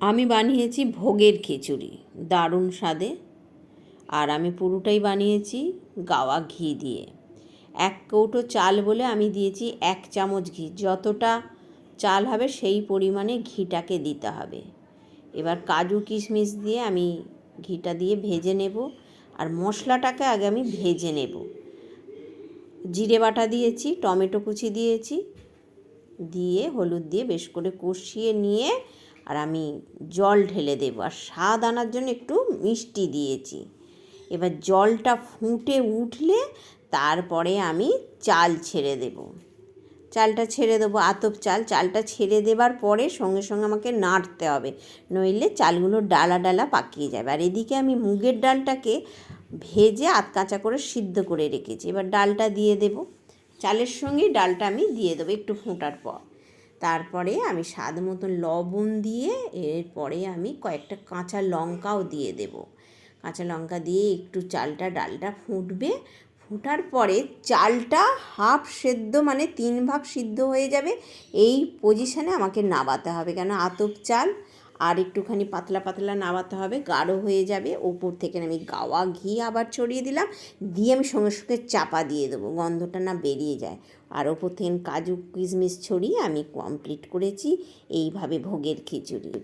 আমি বানিয়েছি ভোগের খিচুড়ি, দারুণ স্বাদে। আর আমি পুরোটাই বানিয়েছি গাওয়া ঘি দিয়ে। এক কৌটো চাল বলে আমি দিয়েছি এক চামচ ঘি। যতটা চাল হবে সেই পরিমাণে ঘিটাকে দিতে হবে। এবার কাজু কিশমিশ দিয়ে আমি ঘিটা দিয়ে ভেজে নেব। আর মশলাটাকে আগে আমি ভেজে নেব। জিরে বাটা দিয়েছি, টমেটো কুচি দিয়েছি। দিয়ে হলুদ দিয়ে বেশ করে কষিয়ে নিয়ে আর আমি জল ঢেলে দেবো। আর স্বাদ আনার জন্য একটু মিষ্টি দিয়েছি। এবার জলটা ফুটে উঠলে তারপরে আমি চাল ছেড়ে দেবো। চালটা ছেড়ে দেবো, আতপ চাল। চালটা ছেড়ে দেবার পরে সঙ্গে সঙ্গে আমাকে নাড়তে হবে। নইলে চালগুলো ডালা ডালা পাকিয়ে যাবে। আর এদিকে আমি মুগের ডালটাকে ভেজে আধ কাঁচা করে সিদ্ধ করে রেখেছি। এবার ডালটা দিয়ে দেব। চালের সঙ্গে ডালটা আমি দিয়ে দেবো একটু ফোটার পর। তারপরে আমি স্বাদ মতন লবণ দিয়ে এরপরে আমি কয়েকটা কাঁচা লঙ্কাও দিয়ে দেব। কাঁচা লঙ্কা দিয়ে একটু চালটা, ডালটা ফুটবে। ফোটার পরে চালটা হাফ সেদ্ধ মানে তিন ভাগ সিদ্ধ হয়ে যাবে। এই পজিশানে আমাকে নাবাতে হবে কেন? আতপ চাল আর একটুখানি পাতলা পাতলা নাবাতে হবে, গাঢ় হয়ে যাবে। ওপর থেকে আমি গাওয়া ঘি আবার ছড়িয়ে দিলাম। দিয়ে আমি সঙ্গে সঙ্গে চাপা দিয়ে দেবো, গন্ধটা না বেরিয়ে যায়। আর ওপর থেকে কাজু কিশমিশ ছড়িয়ে আমি কমপ্লিট করেছি। এইভাবে ভোগের খিচুড়ি।